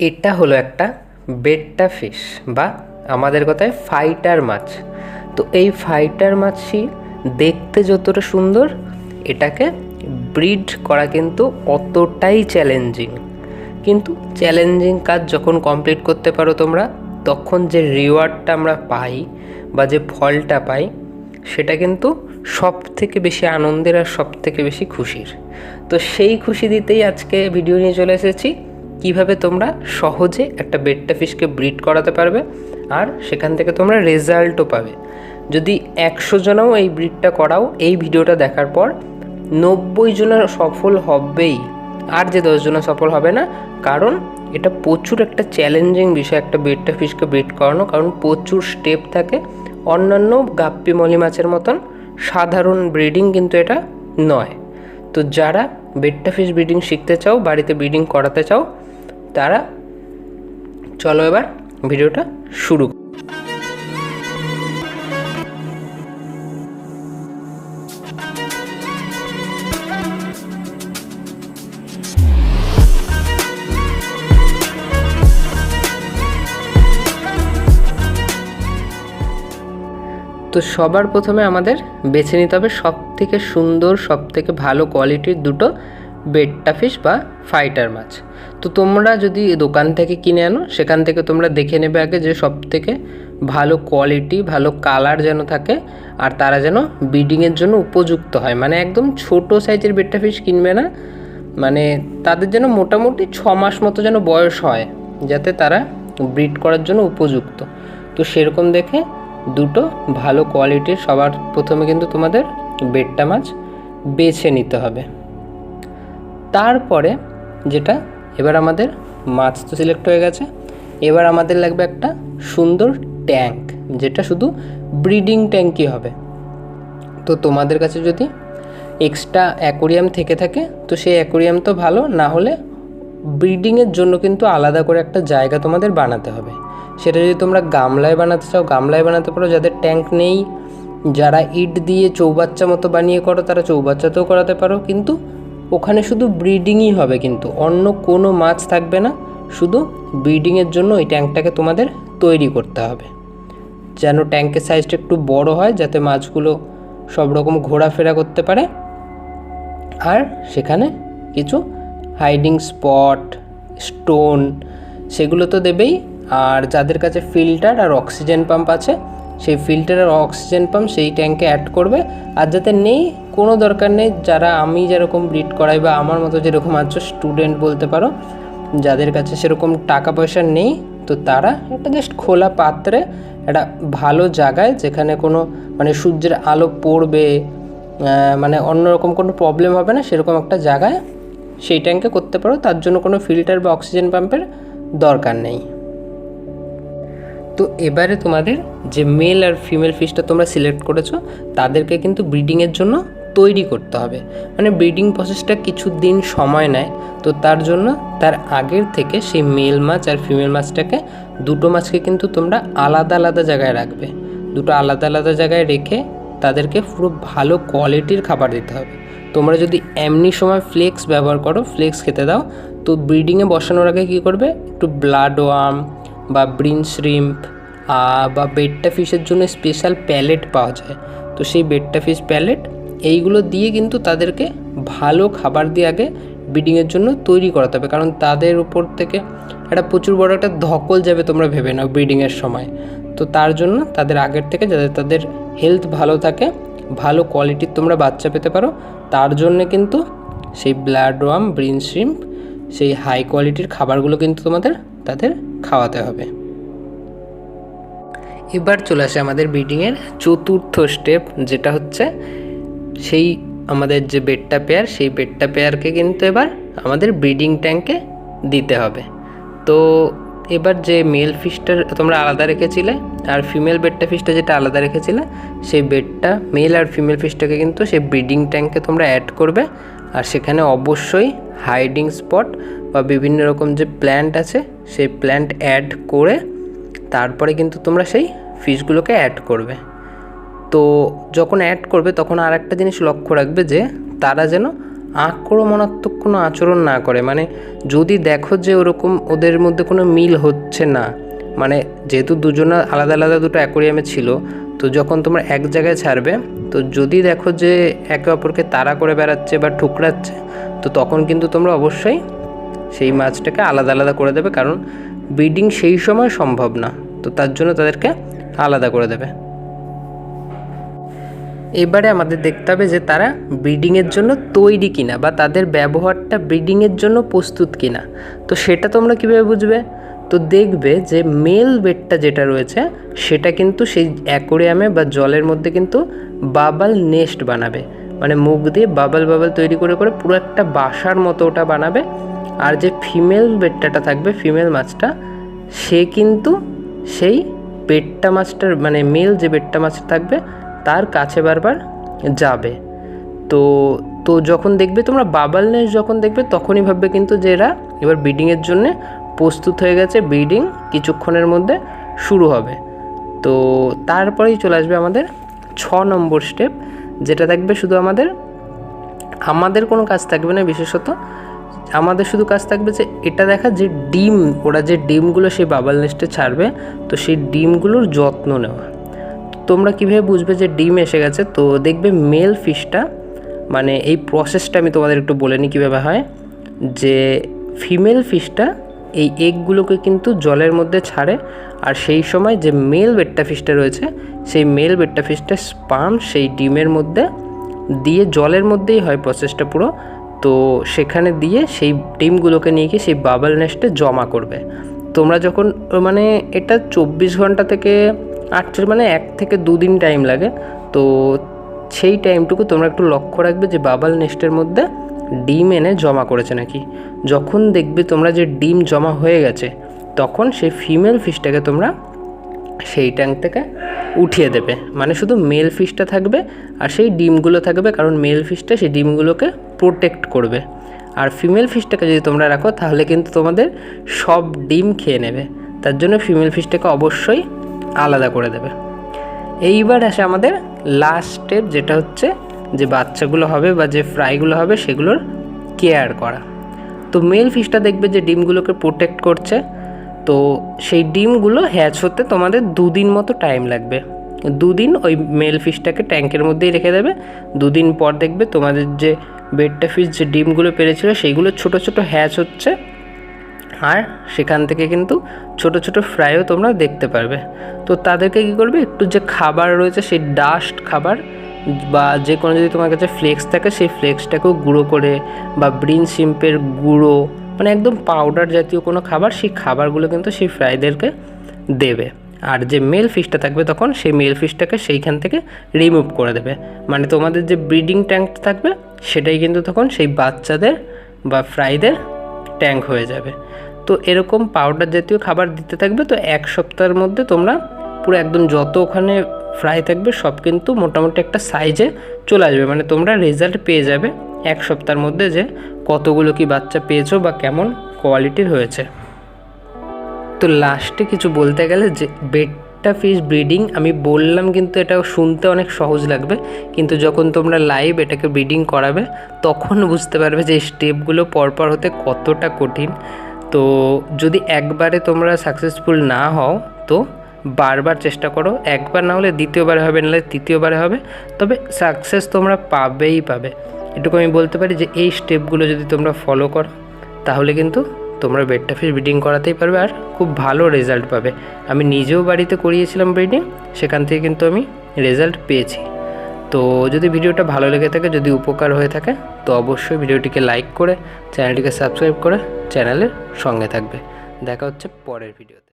এটা হলো একটা বেট্টা ফিশ বা আমাদের কথায় ফাইটার মাছ। তো এই ফাইটার মাছই দেখতে যতটা সুন্দর, এটাকে ব্রিড করা কিন্তু অতটাই চ্যালেঞ্জিং। কিন্তু চ্যালেঞ্জিং কাজ যখন কমপ্লিট করতে পারো তোমরা, তখন যে রিওয়ার্ডটা আমরা পাই বা যে ফলটা পাই, সেটা কিন্তু সব থেকে বেশি আনন্দের আর সব থেকে বেশি খুশির। তো সেই খুশি দিতেই আজকে ভিডিও নিয়ে চলে এসেছি। কীভাবে তোমরা সহজে একটা বেডটা ফিশকে ব্রিড করাতে পারবে আর সেখান থেকে তোমরা রেজাল্টও পাবে। যদি একশো জনও এই ব্রিডটা করাও, এই ভিডিওটা দেখার পর নব্বই জনের সফল হবেই। আর যে দশজনের সফল হবে না, কারণ এটা প্রচুর একটা চ্যালেঞ্জিং বিষয় একটা বেডটা ফিশকে ব্রিড করানো, কারণ প্রচুর স্টেপ থাকে। অন্যান্য গাপ্পি মলি মাছের মতন সাধারণ ব্রিডিং কিন্তু এটা নয়। তো যারা বেডটা ফিশ ব্রিডিং শিখতে চাও, বাড়িতে ব্রিডিং করাতে চাও তারা, চলো এবার ভিডিওটা শুরু তো সবার প্রথমে আমাদের বেছে নিতে হবে সব থেকে সুন্দর সব থেকে ভালো কোয়ালিটির দুটো বেডটা ফিশ বা ফাইটার মাছ। তো তোমরা যদি দোকান থেকে কিনে আনো, সেখান থেকে তোমরা দেখে নেবে আগে যে সব থেকে ভালো কোয়ালিটি ভালো কালার যেন থাকে, আর তারা যেন ব্রিডিংয়ের জন্য উপযুক্ত হয়। মানে একদম ছোট সাইজের বেডটা ফিশ কিনবে না মানে তাদের যেন মোটামুটি ছ মাস মতো যেন বয়স হয়, যাতে তারা ব্রিড করার জন্য উপযুক্ত। তো সেরকম দেখে দুটো ভালো কোয়ালিটির সবার প্রথমে কিন্তু তোমাদের বেডটা মাছ বেছে নিতে হবে। তারপরে যেটা, এবার আমাদের মাছ তো সিলেক্ট হয়ে গেছে, এবার আমাদের লাগবে একটা সুন্দর ট্যাঙ্ক, যেটা শুধু ব্রিডিং ট্যাঙ্কই হবে। তো তোমাদের কাছে যদি এক্সট্রা অ্যাকোরিয়াম থেকে থাকে, তো সেই অ্যাকোরিয়াম তো ভালো, না হলে ব্রিডিংয়ের জন্য কিন্তু আলাদা করে একটা জায়গা তোমাদের বানাতে হবে। সেটা যদি তোমরা গামলায় বানাতে চাও, গামলায় বানাতে পারো, যাদের ট্যাঙ্ক নেই, যারা ইট দিয়ে চৌবাচ্চা মতো বানিয়ে করো, তারা চৌবাচ্চাতেও করাতে পারো, কিন্তু ওখানে শুধু ব্রিডিংই হবে কিন্তু অন্য কোনো মাছ থাকবে না, শুধু ব্রিডিংয়ের জন্য ওই ট্যাঙ্কটাকে তোমাদের তৈরি করতে হবে। যেন ট্যাঙ্কের সাইজটা একটু বড় হয় যাতে মাছগুলো সব রকম ঘোরাফেরা করতে পারে। আর সেখানে কিছু হাইডিং স্পট স্টোন সেগুলো তো দেবেই। আর যাদের কাছে ফিল্টার আর অক্সিজেন পাম্প আছে সেই ফিল্টার আর অক্সিজেন পাম্প সেই ট্যাঙ্কে অ্যাড করবে। আর যাতে নেই, কোনো দরকার নেই, যারা আমি যেরকম ব্রিড করাই বা আমার মতো যেরকম আছো স্টুডেন্ট বলতে পারো, যাদের কাছে সেরকম টাকা পয়সা নেই, তো তারা একটা জাস্ট খোলা পাত্রে একটা ভালো জায়গায় যেখানে কোনো মানে সূর্যের আলো পড়বে মানে অন্যরকম কোনো প্রবলেম হবে না, সেরকম একটা জায়গায় সেই ট্যাঙ্কে করতে পারো। তার জন্য কোনো ফিল্টার বা অক্সিজেন পাম্পের দরকার নেই। তো এবারে তোমাদের যে মেল আর ফিমেল ফিশটা তোমরা সিলেক্ট করেছ, তাদেরকে কিন্তু ব্রিডিংয়ের জন্য তৈরি করতে হবে। মানে ব্রিডিং প্রসেসটা কিছু দিন সময় নেয়, তো তার জন্য তার আগের থেকে সেই মেল মাছ আর ফিমেল মাছটাকে দুটো মাছকে কিন্তু তোমরা আলাদা আলাদা জায়গায় রাখবে। দুটো আলাদা আলাদা জায়গায় রেখে তাদেরকে পুরো ভালো কোয়ালিটির খাবার দিতে হবে। তোমরা যদি এমনি সময় ফ্লেক্স ব্যবহার করো ফ্লেক্স খেতে দাও, তো ব্রিডিংয়ে বসানোর আগে কী করবে? একটু ব্লাড ওয়ার্ম বা ব্রিন শ্রিম্প বা বেডটা ফিশের জন্য স্পেশাল প্যালেট পাওয়া যায়। তো সেই বেডটা ফিশ প্যালেট এইগুলো দিয়ে কিন্তু তাদেরকে ভালো খাবার দিয়ে আগে ব্রিডিংয়ের জন্য তৈরি করাতে হবে। কারণ তাদের উপর থেকে একটা প্রচুর বড় একটা ধকল যাবে তোমরা ভেবে নাও ব্রিডিংয়ের সময়। তো তার জন্য তাদের আগের থেকে যাতে তাদের হেলথ ভালো থাকে, ভালো কোয়ালিটির তোমরা বাচ্চা পেতে পারো, তার জন্যে কিন্তু সেই ব্লাড ওয়াম ব্রিন শ্রিম্প সেই হাই কোয়ালিটির খাবারগুলো কিন্তু তোমাদের তাদের খাওয়াতে হবে। এবার চলে আসে আমাদের ব্রিডিংয়ের চতুর্থ স্টেপ যেটা হচ্ছে সেই আমাদের যে বেডটা পেয়ার সেই বেডটা পেয়ারকে কিন্তু এবার আমাদের ব্রিডিং ট্যাঙ্কে দিতে হবে। তো এবার যে মেল ফিশটা তোমরা আলাদা রেখেছিলে, আর ফিমেল বেডটা ফিশটা যেটা আলাদা রেখেছিলে, সেই বেডটা মেল আর ফিমেল ফিশটাকে কিন্তু সেই ব্রিডিং ট্যাঙ্কে তোমরা অ্যাড করবে। আর সেখানে অবশ্যই হাইডিং স্পট বা বিভিন্ন রকম যে প্ল্যান্ট আছে, সেই প্ল্যান্ট অ্যাড করে তারপরে কিন্তু তোমরা সেই ফিশগুলোকে অ্যাড করবে। তো যখন অ্যাড করবে, তখন আর একটা জিনিস লক্ষ্য রাখবে যে, তারা যেন আক্রমণাত্মক কোনো আচরণ না করে। মানে যদি দেখো যে ওরকম ওদের মধ্যে কোনো মিল হচ্ছে না মানে যেহেতু দুজনা আলাদা আলাদা দুটো অ্যাকোরিয়ামে ছিল তো যখন তোমরা এক জায়গায় ছাড়বে, তো যদি দেখো যে একে অপরকে তাড়া করে বেড়াচ্ছে বা ঠুকরাচ্ছে, তো তখন কিন্তু তোমরা অবশ্যই সেই মাছটাকে আলাদা আলাদা করে দেবে, কারণ ব্রিডিং সেই সময় সম্ভব না। তো তার জন্য তাদেরকে আলাদা করে দেবে। এবারে আমাদের দেখতে হবে যে তারা ব্রিডিংয়ের জন্য তৈরি কিনা বা তাদের ব্যবহারটা ব্রিডিংয়ের জন্য প্রস্তুত কিনা। তো সেটা তোমরা কীভাবে বুঝবে? তো দেখবে যে মেল বেডটা যেটা রয়েছে, সেটা কিন্তু সেই অ্যাকোরিয়ামে বা জলের মধ্যে কিন্তু বাবাল নেস্ট বানাবে। মানে মুখ দিয়ে বাবাল বাবাল তৈরি করে করে পুরো একটা বাসার মতো ওটা বানাবে। আর যে ফিমেল বেডটাটা থাকবে ফিমেল মাছটা সে কিন্তু সেই বেডটা মাছটার মানে মেল যে বেডটা মাছটা থাকবে, তার কাছে বারবার যাবে। তো তো যখন দেখবে তোমরা বাবাল নেস যখন দেখবে, তখনই ভাববে কিন্তু যে এরা এবার ব্রিডিংয়ের জন্যে প্রস্তুত হয়ে গেছে ব্রিডিং কিছুক্ষণের মধ্যে শুরু হবে। তো তারপরেই চলে আসবে আমাদের ছ নম্বর স্টেপ যেটা থাকবে শুধু আমাদের আমাদের কোনো কাজ থাকবে না বিশেষত, আমাদের শুধু কাজ থাকবে যে এটা দেখা যে ডিম, ওরা যে ডিমগুলো সেই বাবাল নেস্টে ছাড়বে, তো সেই ডিমগুলোর যত্ন নেওয়া। তোমরা কীভাবে বুঝবে যে ডিম এসে গেছে? তো দেখবে মেল ফিশটা মানে এই প্রসেসটা আমি তোমাদের একটু বলে নিই কীভাবে হয়, যে ফিমেল ফিশটা এই এগগুলোকে কিন্তু জলের মধ্যে ছাড়ে। আর সেই সময় যে মেল বেট্টা ফিশটা রয়েছে, সেই মেল বেট্টা ফিশটা স্পাম সেই ডিমের মধ্যে দিয়ে জলের মধ্যেই হয় প্রসেসটা পুরো। তো সেখানে দিয়ে সেই ডিমগুলোকে নিয়ে গিয়ে সেই বাবল নেস্টে জমা করবে। তোমরা যখন মানে এটা চব্বিশ ঘণ্টা থেকে আটচল্লিশ মানে এক থেকে দুদিন টাইম লাগে। তো সেই টাইমটুকু তোমরা একটু লক্ষ্য রাখবে যে বাবাল নেস্টের মধ্যে ডিম এনে জমা করেছে নাকি? যখন দেখবে তোমরা যে ডিম জমা হয়ে গেছে, তখন সেই ফিমেল ফিশটাকে তোমরা সেই ট্যাঙ্ক থেকে উঠিয়ে দেবে। মানে শুধু মেল ফিশটা থাকবে আর সেই ডিমগুলো থাকবে, কারণ মেল ফিশটা সেই ডিমগুলোকে প্রোটেক্ট করবে। আর ফিমেল ফিশটাকে যদি তোমরা রাখো, তাহলে কিন্তু তোমাদের সব ডিম খেয়ে নেবে। তার জন্য ফিমেল ফিশটাকে অবশ্যই আলাদা করে দেবে। এইবার আসে আমাদের লাস্ট স্টেপ যেটা হচ্ছে যে বাচ্চাগুলো হবে বা যে ফ্রাইগুলো হবে সেগুলোর কেয়ার করা। তো মেল ফিশটা দেখবে যে ডিমগুলোকে প্রোটেক্ট করছে। তো সেই ডিমগুলো হ্যাচ হতে তোমাদের দুদিন মতো টাইম লাগবে। দুদিন ওই মেল ফিশটাকে ট্যাঙ্কের মধ্যেই রেখে দেবে। দুদিন পর দেখবে তোমাদের যে বেডটা ফিশ যে ডিমগুলো পেরেছিল সেইগুলো ছোট ছোট হ্যাচ হচ্ছে। আর সেখান থেকে কিন্তু ছোট ছোট ফ্রাইও তোমরা দেখতে পারবে। তো তাদেরকে কী করবে? একটু যে খাবার রয়েছে সেই ডাস্ট খাবার বা যে কোনো যদি তোমার কাছে ফ্লেক্স থাকে, সেই ফ্লেক্সটাকেও গুঁড়ো করে বা ব্রিন শিম্পের গুঁড়ো মানে একদম পাউডার জাতীয় কোনো খাবার, সেই খাবারগুলো কিন্তু সেই ফ্রাইদেরকে দেবে। আর যে মেল ফিশটা থাকবে তখন, সেই মেল ফিশটাকে সেইখান থেকে রিমুভ করে দেবে। মানে তোমাদের যে ব্রিডিং ট্যাঙ্ক থাকবে, সেটাই কিন্তু তখন সেই বাচ্চাদের বা ফ্রাইদের ট্যাঙ্ক হয়ে যাবে। তো এরকম পাউডার জাতীয় খাবার দিতে থাকবে, তো এক সপ্তাহের মধ্যে তোমরা পুরো একদম যত ওখানে ফ্রাই থাকবে, সব কিন্তু মোটামুটি একটা সাইজে চলে আসবে। মানে তোমরা রেজাল্ট পেয়ে যাবে এক সপ্তাহের মধ্যে যে কতগুলো কি বাচ্চা পেয়েছ বা কেমন কোয়ালিটির হয়েছে। তো লাস্টে কিছু বলতে গেলে যে বেডটা ফিশ ব্রিডিং আমি বললাম কিন্তু এটা শুনতে অনেক সহজ লাগবে, কিন্তু যখন তোমরা লাইভ এটাকে ব্রিডিং করাবে, তখন বুঝতে পারবে যে স্টেপগুলো পরপর হতে কতটা কঠিন। তো যদি একবারে তোমরা সাকসেসফুল না হও, তো বারবার চেষ্টা করো, একবার না হলে দ্বিতীয়বারে হবে নাহলে তৃতীয়বারে হবে, তবে সাকসেস তোমরা পাবেই পাবে। এটুকু আমি বলতে পারি যে এই স্টেপগুলো যদি তোমরা ফলো করো, তাহলে কিন্তু তোমরা বেডটা ফিশ ব্রিডিং করাতেই পারবে আর খুব ভালো রেজাল্ট পাবে। আমি নিজেও বাড়িতে করিয়েছিলাম ব্রিডিং সেখান থেকে কিন্তু আমি রেজাল্ট পেয়েছি। তো যদি ভিডিওটা ভালো লেগে থাকে, যদি উপকার হয়ে থাকে, তো অবশ্যই ভিডিওটিকে লাইক করে চ্যানেলটিকে সাবস্ক্রাইব করে চ্যানেলের সঙ্গে থাকবে। দেখা হচ্ছে পরের ভিডিওতে